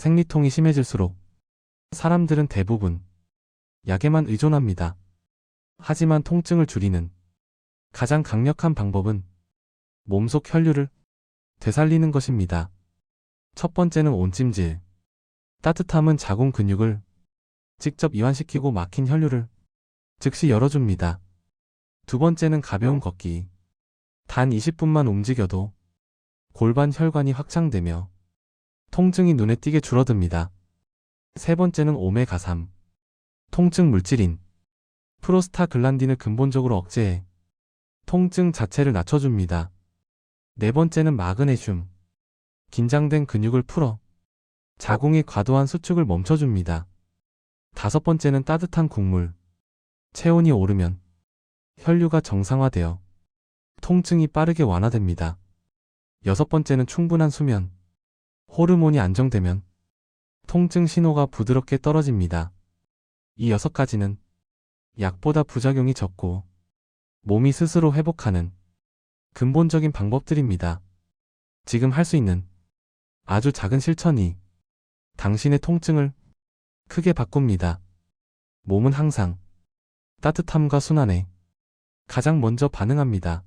생리통이 심해질수록 사람들은 대부분 약에만 의존합니다. 하지만 통증을 줄이는 가장 강력한 방법은 몸속 혈류를 되살리는 것입니다. 첫 번째는 온찜질. 따뜻함은 자궁 근육을 직접 이완시키고 막힌 혈류를 즉시 열어줍니다. 두 번째는 가벼운 걷기. 단 20분만 움직여도 골반 혈관이 확장되며 통증이 눈에 띄게 줄어듭니다. 세 번째는 오메가3. 통증 물질인 프로스타글란딘을 근본적으로 억제해 통증 자체를 낮춰줍니다. 네 번째는 마그네슘. 긴장된 근육을 풀어 자궁의 과도한 수축을 멈춰줍니다. 다섯 번째는 따뜻한 국물. 체온이 오르면 혈류가 정상화되어 통증이 빠르게 완화됩니다. 여섯 번째는 충분한 수면. 호르몬이 안정되면 통증 신호가 부드럽게 떨어집니다. 이 여섯 가지는 약보다 부작용이 적고 몸이 스스로 회복하는 근본적인 방법들입니다. 지금 할 수 있는 아주 작은 실천이 당신의 통증을 크게 바꿉니다. 몸은 항상 따뜻함과 순환에 가장 먼저 반응합니다.